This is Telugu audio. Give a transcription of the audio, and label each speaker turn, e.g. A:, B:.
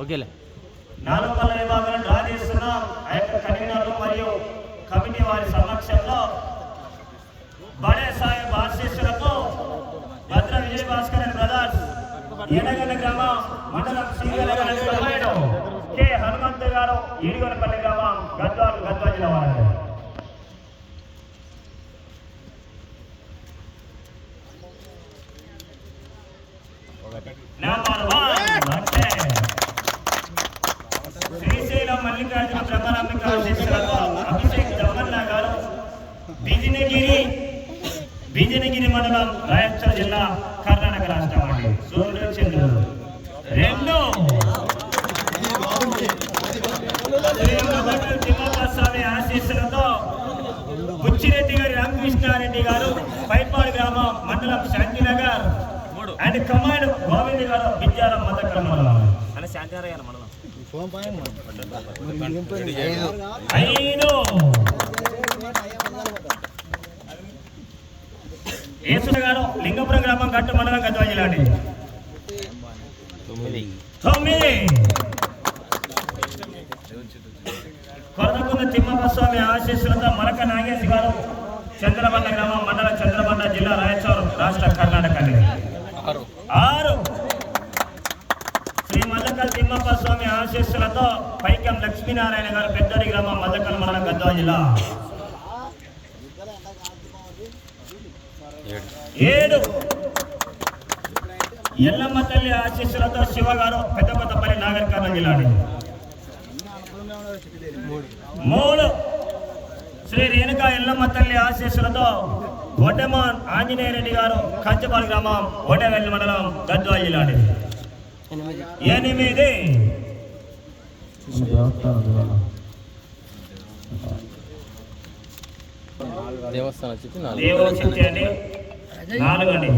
A: ఓకేలే.
B: నాలుగు పళ్ళ విభాగంలో డ్రా చేస్తున్నాం ఆ యొక్క కన్వీనర్లు మరియు కమిటీ వారి సమక్షంలో బడే సాహెబ్ ఆశీస్సులతో భద్ర విజయ భాస్కర్ అండ్ బ్రదర్స్ ఎనగల గ్రామం మండలం శ్రీగల కమాండో హనుమంతు గారు ఇడిగొనపల్లి గ్రామం గద్వాల్ గద్వాల్ జిల్లా వారు నెంబర్ వన్ శ్రీశైలం మల్లికార్జున బ్రహ్మరాంబిక ఆశీస్సులతో అభిషేక్ గారు బిజినగిరి బిజినగిరి మండలం రాయచూర్ జిల్లా కర్ణాటక రాష్ట్రం అండి సూర్యుడు చంద్రుడు రెండు స్వామి ఆశీస్సులతో బుచ్చిరెడ్డి గారి రామకృష్ణారెడ్డి గారు పైపాడు గ్రామం మండలం శాంతినగర్ అండ్ కమాండ్ గోవింద్ గారు మండలం
A: అని గారు
B: ఐదు. యేసుడు గారు లింగపురం గ్రామం గట్టు మండలం గద్వాల జిల్లా అండి
A: తొమ్మిది.
B: తొమ్మిది. కొరదకుంద తిమ్మప్ప స్వామి ఆశీస్సులతో మరక నాగేశ్ గారు చంద్రబండ గ్రామం మండలం చంద్రబండ జిల్లా రాయచూరు రాష్ట్ర కర్ణాటక అండి
A: ఆరు
B: ఆరు శ్రీ మల్లకల్ తిమ్మప్ప స్వామి ఆశీస్సులతో పైకం లక్ష్మీనారాయణ గారు పెద్దరి గ్రామం మల్లకల్ మండలం గద్వాల జిల్లా.
A: ఏడు.
B: ఎల్లమ్మ తల్లి ఆశీస్సులతో శివగారు పెద్ద కొత్తపల్లి నాగర్ జిల్లా మూడు. శ్రీ రేణుకా ఎల్లమ్మ తల్లి ఆశీస్సులతో ఒడ్డమాన్ ఆంజనేయ రెడ్డి గారు కంచపాల్ గ్రామం ఓటవెల్లి మండలం గద్వాల జిల్లా ఎనిమిది.
A: దేవస్థానం
B: నాలుగు. అండి